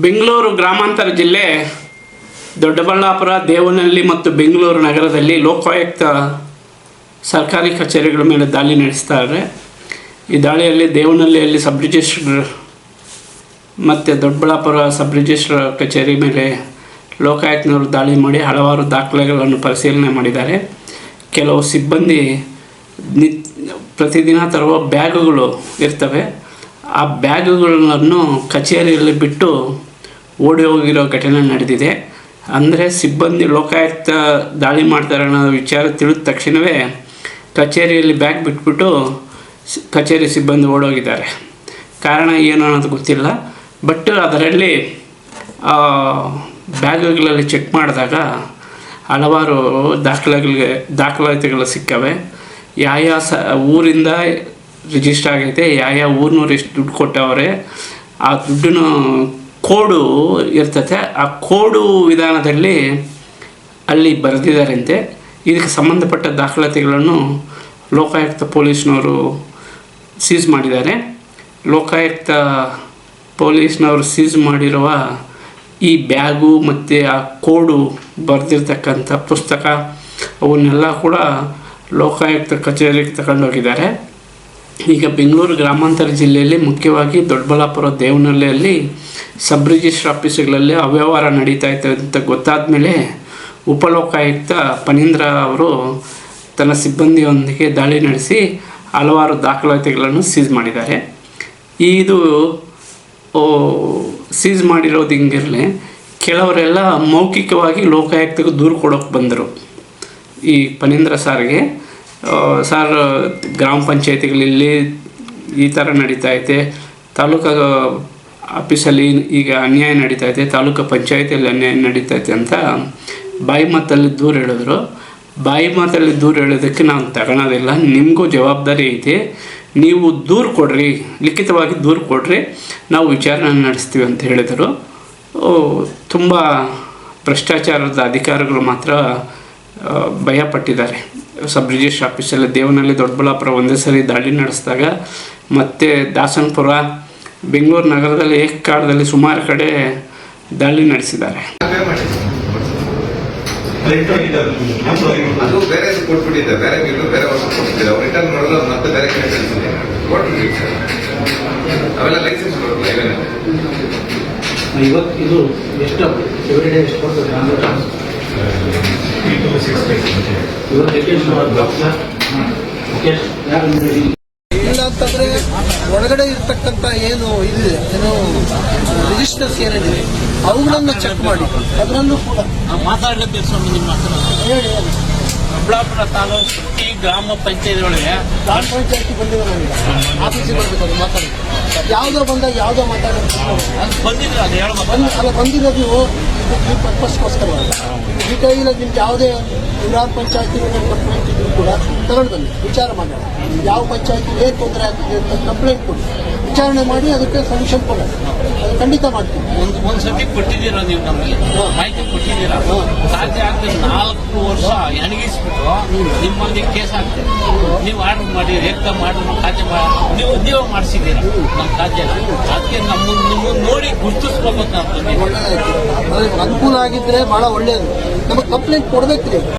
ಬೆಂಗಳೂರು ಗ್ರಾಮಾಂತರ ಜಿಲ್ಲೆ ದೊಡ್ಡಬಳ್ಳಾಪುರ, ದೇವನಹಳ್ಳಿ ಮತ್ತು ಬೆಂಗಳೂರು ನಗರದಲ್ಲಿ ಲೋಕಾಯುಕ್ತ ಸರ್ಕಾರಿ ಕಚೇರಿಗಳ ಮೇಲೆ ದಾಳಿ ನಡೆಸ್ತಾರೆ ಈ ದಾಳಿಯಲ್ಲಿ ದೇವನಹಳ್ಳಿಯಲ್ಲಿ ಸಬ್ ರಿಜಿಸ್ಟ್ರ್ ಮತ್ತು ದೊಡ್ಡಬಳ್ಳಾಪುರ ಸಬ್ ರಿಜಿಸ್ಟ್ರ್ ಕಚೇರಿ ಮೇಲೆ ಲೋಕಾಯುಕ್ತನವರು ದಾಳಿ ಮಾಡಿ ಹಲವಾರು ದಾಖಲೆಗಳನ್ನು ಪರಿಶೀಲನೆ ಮಾಡಿದ್ದಾರೆ. ಕೆಲವು ಸಿಬ್ಬಂದಿ ನಿ ಪ್ರತಿದಿನ ತರುವ ಬ್ಯಾಗುಗಳು ಇರ್ತವೆ. ಆ ಬ್ಯಾಗುಗಳನ್ನು ಕಚೇರಿಯಲ್ಲಿ ಬಿಟ್ಟು ಓಡಿ ಹೋಗಿರೋ ಘಟನೆ ನಡೆದಿದೆ. ಅಂದರೆ ಸಿಬ್ಬಂದಿ ಲೋಕಾಯುಕ್ತ ದಾಳಿ ಮಾಡ್ತಾರೆ ಅನ್ನೋ ವಿಚಾರ ತಿಳಿದ ತಕ್ಷಣವೇ ಕಚೇರಿಯಲ್ಲಿ ಬ್ಯಾಗ್ ಬಿಟ್ಬಿಟ್ಟು ಕಚೇರಿ ಸಿಬ್ಬಂದಿ ಓಡೋಗಿದ್ದಾರೆ. ಕಾರಣ ಏನು ಅನ್ನೋದು ಗೊತ್ತಿಲ್ಲ. ಬಟ್ ಅದರಲ್ಲಿ ಬ್ಯಾಗುಗಳಲ್ಲಿ ಚೆಕ್ ಮಾಡಿದಾಗ ಹಲವಾರು ದಾಖಲೆಗಳಿಗೆ, ದಾಖಲಾತಿಗಳು ಸಿಕ್ಕವೆ. ಯಾವ ಯಾವ ಸ, ಊರಿಂದ ರಿಜಿಸ್ಟರ್ ಆಗೈತೆ. ಯಾವ ಯಾವ ಊರಿನವ್ರು ಎಷ್ಟು ದುಡ್ಡು ಕೊಟ್ಟವ್ರೆ, ಆ ದುಡ್ಡಿನ ಕೋಡು ಇರ್ತತೆ. ಆ ಕೋಡು ವಿಧಾನದಲ್ಲಿ ಅಲ್ಲಿ ಬರೆದಿದ್ದಾರಂತೆ. ಇದಕ್ಕೆ ಸಂಬಂಧಪಟ್ಟ ದಾಖಲಾತಿಗಳನ್ನು ಲೋಕಾಯುಕ್ತ ಪೊಲೀಸ್ನವರು ಸೀಸ್ ಮಾಡಿದ್ದಾರೆ. ಲೋಕಾಯುಕ್ತ ಪೊಲೀಸ್ನವರು ಸೀಸ್ ಮಾಡಿರುವ ಈ ಬ್ಯಾಗು ಮತ್ತು ಆ ಕೋಡು ಬರೆದಿರ್ತಕ್ಕಂಥ ಪುಸ್ತಕ, ಅವನ್ನೆಲ್ಲ ಕೂಡ ಲೋಕಾಯುಕ್ತ ಕಚೇರಿಗೆ ತಗೊಂಡೋಗಿದ್ದಾರೆ. ಈಗ ಬೆಂಗಳೂರು ಗ್ರಾಮಾಂತರ ಜಿಲ್ಲೆಯಲ್ಲಿ ಮುಖ್ಯವಾಗಿ ದೊಡ್ಡಬಳ್ಳಾಪುರ ದೇವನಹಳ್ಳಿಯಲ್ಲಿ ಸಬ್ ರಿಜಿಸ್ಟ್ರ್ ಆಫೀಸ್ಗಳಲ್ಲಿ ಅವ್ಯವಹಾರ ನಡೀತಾ ಇತ್ತು ಅಂತ ಗೊತ್ತಾದ ಮೇಲೆ ಉಪಲೋಕಾಯುಕ್ತ ಪನೀಂದ್ರ ಅವರು ತನ್ನ ಸಿಬ್ಬಂದಿಯೊಂದಿಗೆ ದಾಳಿ ನಡೆಸಿ ಹಲವಾರು ದಾಖಲಾತಿಗಳನ್ನು ಸೀಸ್ ಮಾಡಿದ್ದಾರೆ. ಇದು ಸೀಸ್ ಮಾಡಿರೋದು ಹಿಂಗಿರಲಿ ಕೆಲವರೆಲ್ಲ ಮೌಖಿಕವಾಗಿ ಲೋಕಾಯುಕ್ತಕ್ಕೆ ದೂರು ಕೊಡೋಕೆ ಬಂದರು ಈ ಪನೀಂದ್ರ ಸಾರ್ಗೆ. ಸಾರ್, ಗ್ರಾಮ ಪಂಚಾಯತಿಗಳಲ್ಲಿ ಈ ಥರ ನಡೀತಾ ಐತೆ. ತಾಲೂಕು ಆಫೀಸಲ್ಲಿ ಈಗ ಅನ್ಯಾಯ ನಡೀತಾ ಐತೆ. ತಾಲೂಕು ಪಂಚಾಯತಿಯಲ್ಲಿ ಅನ್ಯಾಯ ನಡೀತಾ ಐತೆ ಅಂತ ಬಾಯಿ ಮಾತಲ್ಲಿ ದೂರ ಹೇಳಿದ್ರು. ಬಾಯಿ ಮಾತಲ್ಲಿ ದೂರ ಹೇಳೋದಕ್ಕೆ ನಾನು ತಗೊಳೋದಿಲ್ಲ. ನಿಮಗೂ ಜವಾಬ್ದಾರಿ ಐತೆ. ನೀವು ದೂರು ಕೊಡ್ರಿ. ಲಿಖಿತವಾಗಿ ದೂರು ಕೊಡ್ರಿ. ನಾವು ವಿಚಾರಣೆ ನಡೆಸ್ತೀವಿ ಅಂತ ಹೇಳಿದರು. ತುಂಬ ಭ್ರಷ್ಟಾಚಾರದ ಅಧಿಕಾರಿಗಳು ಮಾತ್ರ ಭಯಪಟ್ಟಿದ್ದಾರೆ. ಸಬ್ ರಿಜಿಸ್ಟ್ರ್ ಆಫೀಸಲ್ಲಿ ದೇವನಹಳ್ಳಿ ದೊಡ್ಡಬಳ್ಳಾಪುರ ಒಂದೇ ಸರಿ ದಾಳಿ ನಡೆಸಿದಾಗ ಮತ್ತು ದಾಸನ್ಪುರ ಬೆಂಗಳೂರು ನಗರದಲ್ಲಿ ಏಕಕಾಲದಲ್ಲಿ ಸುಮಾರು ಕಡೆ ದಾಳಿ ನಡೆಸಿದ್ದಾರೆ. ಇವತ್ತು ಇದು ಎಷ್ಟು ಎವ್ರಿ ಡೇ ಎಷ್ಟು ಕೊಡ್ತದೆ? ಇಲ್ಲ ಅಂತಂದ್ರೆ ಒಳಗಡೆ ಇರ್ತಕ್ಕಂಥ ಏನು ಇದೆ ಏನು ರಿಜಿಸ್ಟರ್ಸ್ ಏನಿದೆ ಅವುಗಳನ್ನು ಚೆಕ್ ಮಾಡಿ. ಅದರಲ್ಲೂ ಕೂಡ. ಮಾತಾಡಲಿಕ್ಕೆ ಸ್ವಾಮಿ ನಿಮ್ಮ ಹತ್ರ. ಹೇಳಿ. ಹೇಳಿ. ದೊಡ್ಡಬಳ್ಳಾಪುರ ತಾಲೂಕು ಪ್ರತಿ ಗ್ರಾಮ ಪಂಚಾಯತ್ ಒಳಗೆ ಗ್ರಾಮ ಪಂಚಾಯತಿ ಬಂದಿರೋ ಆಫೀಸಿಗೆ ಬರ್ಬೇಕು ಅದು ಮಾತಾಡಿ. ಯಾವುದೋ ಬಂದಾಗ ಯಾವುದೋ ಮಾತಾಡೋದು. ಅದು ಬಂದಿದ್ರೆ ಅದು ಹೇಳ್ಬೇಕು ಬಂದು ಅಲ್ಲ ಬಂದಿರೋದು ನೀವು ಪರ್ಪಸ್ಗೋಸ್ಕರ ಡಿಟೈಲ್ ನಿಮ್ಗೆ ಯಾವುದೇ ಗ್ರಾಮ ಪಂಚಾಯತಿ ಕಂಪ್ಲೇಂಟ್ ಇದ್ರು ಕೂಡ ತಗೊಂಡು ಬನ್ನಿ. ವಿಚಾರ ಮಾಡೋಣ. ಯಾವ ಪಂಚಾಯತಿ ಏನು ತೊಂದರೆ ಆಗ್ತದೆ ಅಂತ ಕಂಪ್ಲೇಂಟ್ ಕೊಡಿ. ವಿಚಾರಣೆ ಮಾಡಿ ಅದಕ್ಕೆ ಸ್ಯಾಂಕ್ಷನ್ ಕೊಡ ಅದು ಖಂಡಿತ ಮಾಡ್ತೀವಿ. ಒಂದು ಒಂದ್ ಸತಿ ಕೊಟ್ಟಿದ್ದೀರಾ ನೀವು ನಮಗೆ? ಮಾಹಿತಿ ಕೊಟ್ಟಿದ್ದೀರಾ? ಸಾಧ್ಯ ಆಗ್ತದೆ ನಾಲ್ಕು ವರ್ಷ ಎಣಗಿಸ್ಬಿಟ್ಟು ನಿಮ್ಮಲ್ಲಿ ಕೇಸ್ ಆಗ್ತದೆ ನೀವು ಆರ್ಡರ್ ಮಾಡಿ ರೇಖ ಮಾಡಿ ಖಾತೆ ನೀವು ನೀವು ಮಾಡಿಸಿದ್ದೀರಾ? ನಮ್ಮ ಖಾತೆ. ಅದಕ್ಕೆ ನಮ್ಮ ನಿಮ್ಮನ್ನು ನೋಡಿ ಅಂತ ಒಳ್ಳೆದಾಯ್ತು ಅನುಕೂಲ ಆಗಿದ್ರೆ ಬಹಳ ಒಳ್ಳೇದು. ನಮಗೆ ಕಂಪ್ಲೇಂಟ್ ಕೊಡ್ಬೇಕು ನೀವು